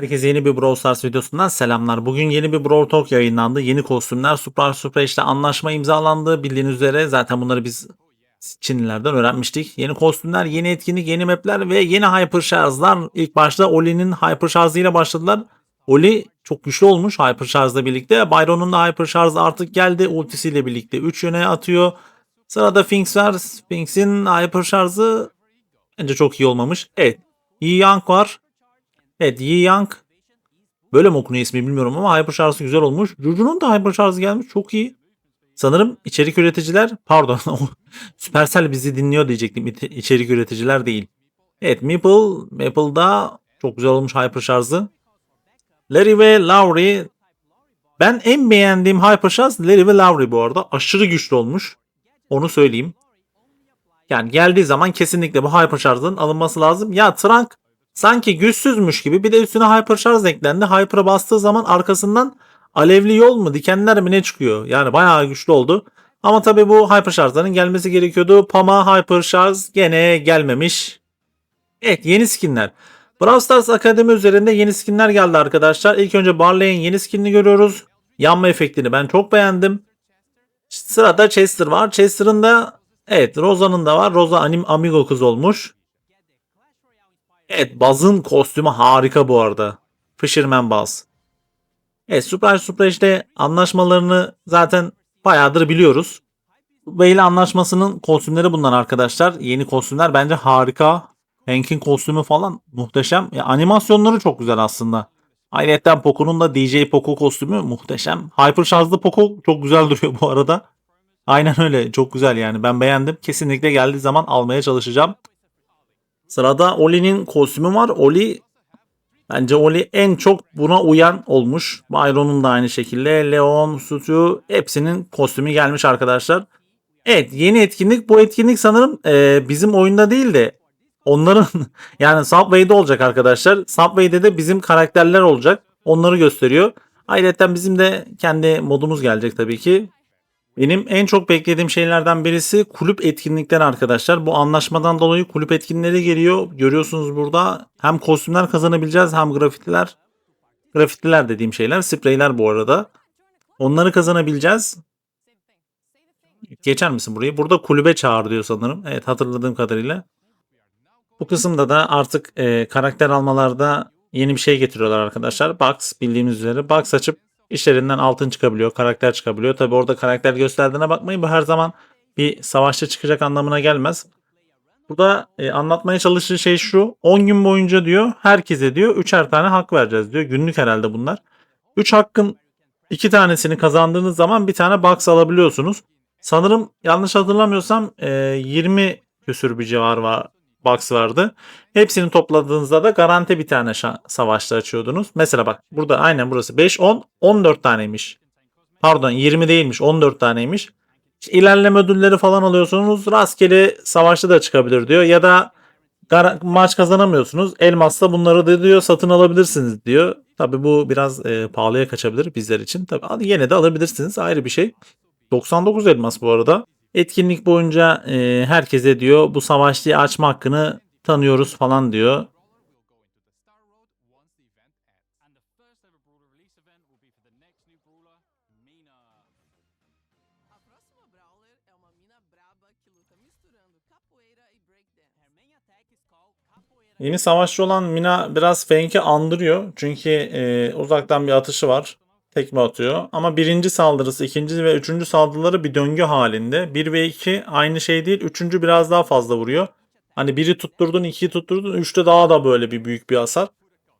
Herkese yeni bir Brawl Stars videosundan selamlar. Bugün yeni bir Brawl Talk yayınlandı. Yeni kostümler Super Super işte anlaşma imzalandı. Bildiğiniz üzere zaten bunları biz Çinlilerden öğrenmiştik. Yeni kostümler, yeni etkinlik, yeni mapler ve yeni hyper şarjlar. İlk başta Oli'nin hyper şarjıyla başladılar. Oli çok güçlü olmuş hyper şarjla birlikte. Byron'un da hyper şarjı artık geldi ultisiyle birlikte. 3 yöne atıyor. Sırada Finks var. Finks'in hyper şarjı bence çok iyi olmamış. Evet. Yi Yang var. Evet Yi Yang. Böyle mi okunuyor ismi bilmiyorum ama hyper şarjı güzel olmuş. Juju'nun da hyper şarjı gelmiş. Çok iyi. Sanırım içerik üreticiler pardon Supercell bizi dinliyor diyecektim. İçerik üreticiler değil. Evet Maple, Maple'da çok güzel olmuş hyper şarjı. Larry ve Lowry ben en beğendiğim hyper şarj Larry ve Lowry bu arada. Aşırı güçlü olmuş. Onu söyleyeyim. Yani geldiği zaman kesinlikle bu hyper şarjın alınması lazım. Ya Trunk sanki güçsüzmüş gibi bir de üstüne hyper şarj eklendi. Hyper'a bastığı zaman arkasından alevli yol mu dikenler mi ne çıkıyor? Yani bayağı güçlü oldu. Ama tabii bu hyper şarjların gelmesi gerekiyordu. Pama hyper şarj gene gelmemiş. Evet yeni skinler. Brawl Stars Akademi üzerinde yeni skinler geldi arkadaşlar. İlk önce Barley'in yeni skinini görüyoruz. Yanma efektini ben çok beğendim. Sırada Chester var. Chester'ın da evet Rosa'nın da var. Rosa anim amigo kız olmuş. Evet Buzz'ın kostümü harika bu arada. Fisherman Buzz. Evet Super işte anlaşmalarını zaten bayağıdır biliyoruz. Bale anlaşmasının kostümleri bunlar arkadaşlar. Yeni kostümler bence harika. Hank'in kostümü falan muhteşem. Ya, animasyonları çok güzel aslında. Ayrıca Poco'nun da DJ Poco kostümü muhteşem. Hyper şarjlı Poco çok güzel duruyor bu arada. Aynen öyle. Çok güzel yani. Ben beğendim. Kesinlikle geldiği zaman almaya çalışacağım. Sırada Oli'nin kostümü var. Oli bence Oli en çok buna uyan olmuş. Byron'un da aynı şekilde. Leon, Sutu hepsinin kostümü gelmiş arkadaşlar. Evet yeni etkinlik. Bu etkinlik sanırım e, bizim oyunda değil de onların yani Subway'de olacak arkadaşlar. Subway'de de bizim karakterler olacak. Onları gösteriyor. Ayrıca bizim de kendi modumuz gelecek tabii ki. Benim en çok beklediğim şeylerden birisi kulüp etkinlikleri arkadaşlar. Bu anlaşmadan dolayı kulüp etkinlikleri geliyor. Görüyorsunuz burada hem kostümler kazanabileceğiz hem grafitiler. Grafitiler dediğim şeyler spreyler bu arada. Onları kazanabileceğiz. Geçer misin burayı? Burada kulübe çağır diyor sanırım. Evet hatırladığım kadarıyla. Bu kısımda da artık e, karakter almalarda yeni bir şey getiriyorlar arkadaşlar. Box bildiğimiz üzere. Box açıp işlerinden altın çıkabiliyor, karakter çıkabiliyor. Tabi orada karakter gösterdiğine bakmayın. Bu her zaman bir savaşçı çıkacak anlamına gelmez. Burada e, anlatmaya çalıştığı şey şu. 10 gün boyunca diyor herkese diyor 3'er tane hak vereceğiz diyor. Günlük herhalde bunlar. 3 hakkın 2 tanesini kazandığınız zaman bir tane box alabiliyorsunuz. Sanırım yanlış hatırlamıyorsam e, 20 küsür bir civar var box vardı. Hepsini topladığınızda da garanti bir tane savaşta açıyordunuz. Mesela bak burada aynen burası 5, 10, 14 taneymiş. Pardon 20 değilmiş 14 taneymiş. İşte ilerleme ödülleri falan alıyorsunuz. Rastgele savaşta da çıkabilir diyor. Ya da maç kazanamıyorsunuz. Elmas'ta bunları da diyor satın alabilirsiniz diyor. Tabi bu biraz e, pahalıya kaçabilir bizler için. Tabi yine de alabilirsiniz ayrı bir şey. 99 elmas bu arada. Etkinlik boyunca e, herkese diyor bu savaşçıyı açma hakkını tanıyoruz falan diyor. Yeni savaşçı olan Mina biraz Fank'i andırıyor. Çünkü e, uzaktan bir atışı var. Tekme atıyor. Ama birinci saldırısı, ikinci ve üçüncü saldırıları bir döngü halinde. 1 ve 2 aynı şey değil. Üçüncü biraz daha fazla vuruyor. Hani biri tutturdun, ikiyi tutturdun. Üçte daha da böyle bir büyük bir hasar.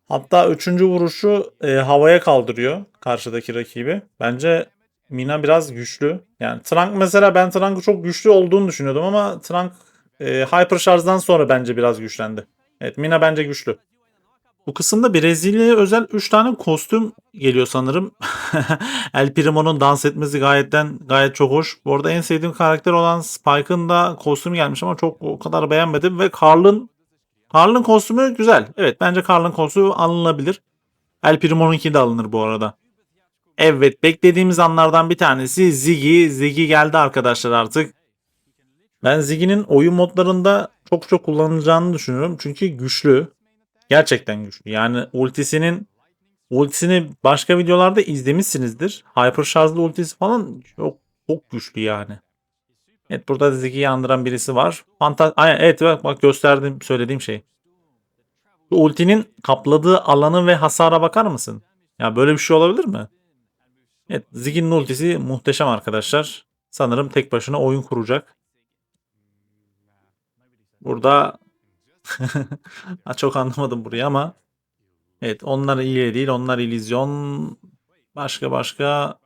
Hatta üçüncü vuruşu e, havaya kaldırıyor karşıdaki rakibi. Bence Mina biraz güçlü. Yani Trunk mesela ben Trunk'ın çok güçlü olduğunu düşünüyordum ama Trunk e, Hyper Charge'dan sonra bence biraz güçlendi. Evet Mina bence güçlü. Bu kısımda Brezilya'ya özel 3 tane kostüm geliyor sanırım. El Primo'nun dans etmesi gayetten gayet çok hoş. Bu arada en sevdiğim karakter olan Spike'ın da kostüm gelmiş ama çok o kadar beğenmedim. Ve Carl'ın Carl'ın kostümü güzel. Evet bence Carl'ın kostümü alınabilir. El Primo'nunki de alınır bu arada. Evet beklediğimiz anlardan bir tanesi Ziggy. Ziggy geldi arkadaşlar artık. Ben Ziggy'nin oyun modlarında çok çok kullanılacağını düşünüyorum. Çünkü güçlü. Gerçekten güçlü. Yani ultisinin ultisini başka videolarda izlemişsinizdir. Hyper şarjlı ultisi falan çok çok güçlü yani. Evet burada Ziggy'yi andıran birisi var. Fanta Aynen, evet bak, bak gösterdim söylediğim şey. Ultinin kapladığı alanı ve hasara bakar mısın? Ya böyle bir şey olabilir mi? Evet Ziggy'nin ultisi muhteşem arkadaşlar. Sanırım tek başına oyun kuracak. Burada çok anlamadım burayı ama evet onlar iyi değil onlar illüzyon başka başka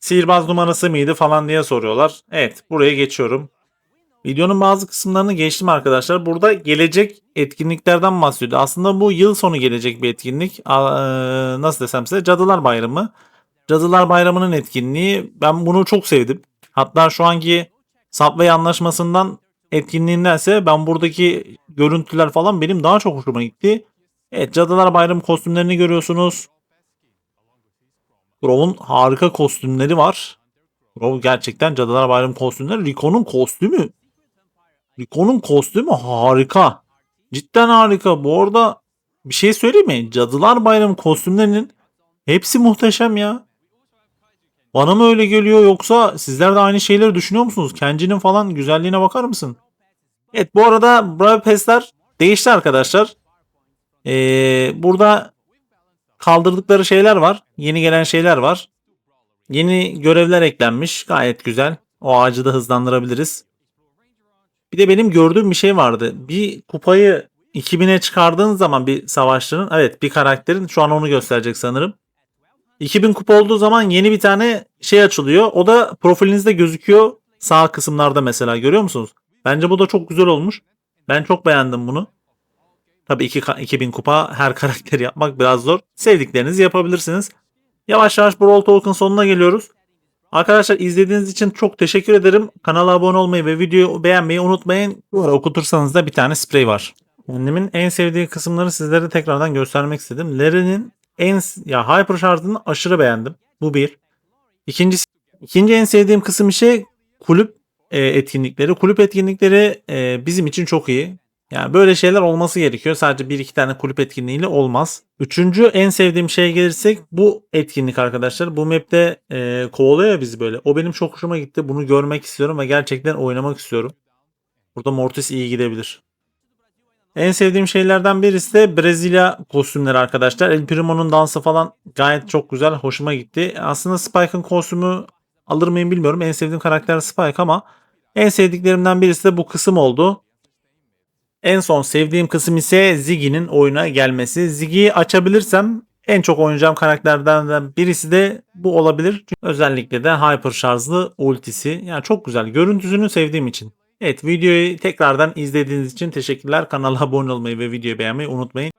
sihirbaz numarası mıydı falan diye soruyorlar. Evet buraya geçiyorum. Videonun bazı kısımlarını geçtim arkadaşlar. Burada gelecek etkinliklerden bahsediyor. Aslında bu yıl sonu gelecek bir etkinlik. E, Nasıl desem size Cadılar Bayramı. Cadılar Bayramı'nın etkinliği. Ben bunu çok sevdim. Hatta şu anki Subway anlaşmasından etkinliğindense ben buradaki görüntüler falan benim daha çok hoşuma gitti. Evet Cadılar Bayramı kostümlerini görüyorsunuz. Grow'un harika kostümleri var. Grow gerçekten Cadılar Bayramı kostümleri. Rico'nun kostümü. Rico'nun kostümü harika. Cidden harika. Bu arada bir şey söyleyeyim mi? Cadılar Bayramı kostümlerinin hepsi muhteşem ya. Bana mı öyle geliyor yoksa sizler de aynı şeyleri düşünüyor musunuz? Kenji'nin falan güzelliğine bakar mısın? Evet bu arada Brawl Pass'ler değişti arkadaşlar. Ee, burada kaldırdıkları şeyler var. Yeni gelen şeyler var. Yeni görevler eklenmiş. Gayet güzel. O ağacı da hızlandırabiliriz. Bir de benim gördüğüm bir şey vardı. Bir kupayı 2000'e çıkardığın zaman bir savaşçının evet bir karakterin şu an onu gösterecek sanırım. 2000 kupa olduğu zaman yeni bir tane şey açılıyor. O da profilinizde gözüküyor. Sağ kısımlarda mesela görüyor musunuz? Bence bu da çok güzel olmuş. Ben çok beğendim bunu. Tabii iki, 2000 kupa her karakteri yapmak biraz zor. Sevdiklerinizi yapabilirsiniz. Yavaş yavaş Brawl Talk'un sonuna geliyoruz. Arkadaşlar izlediğiniz için çok teşekkür ederim. Kanala abone olmayı ve videoyu beğenmeyi unutmayın. Bu ara okutursanız da bir tane sprey var. Kendimin en sevdiği kısımları sizlere tekrardan göstermek istedim. Larry'nin en ya Hyper şarjını aşırı beğendim. Bu bir. İkincisi ikinci en sevdiğim kısım ise kulüp e, etkinlikleri. Kulüp etkinlikleri e, bizim için çok iyi. Yani böyle şeyler olması gerekiyor. Sadece bir iki tane kulüp etkinliğiyle olmaz. Üçüncü en sevdiğim şeye gelirsek bu etkinlik arkadaşlar. Bu map'te e, kovalıyor bizi böyle. O benim çok hoşuma gitti. Bunu görmek istiyorum ve gerçekten oynamak istiyorum. Burada Mortis iyi gidebilir. En sevdiğim şeylerden birisi de Brezilya kostümleri arkadaşlar. El Primo'nun dansı falan gayet çok güzel. Hoşuma gitti. Aslında Spike'ın kostümü alır mıyım bilmiyorum. En sevdiğim karakter Spike ama en sevdiklerimden birisi de bu kısım oldu. En son sevdiğim kısım ise Ziggy'nin oyuna gelmesi. Ziggy'yi açabilirsem en çok oynayacağım karakterlerden birisi de bu olabilir. Çünkü özellikle de hyper şarjlı ultisi. Yani çok güzel. Görüntüsünü sevdiğim için. Evet videoyu tekrardan izlediğiniz için teşekkürler. Kanala abone olmayı ve videoyu beğenmeyi unutmayın.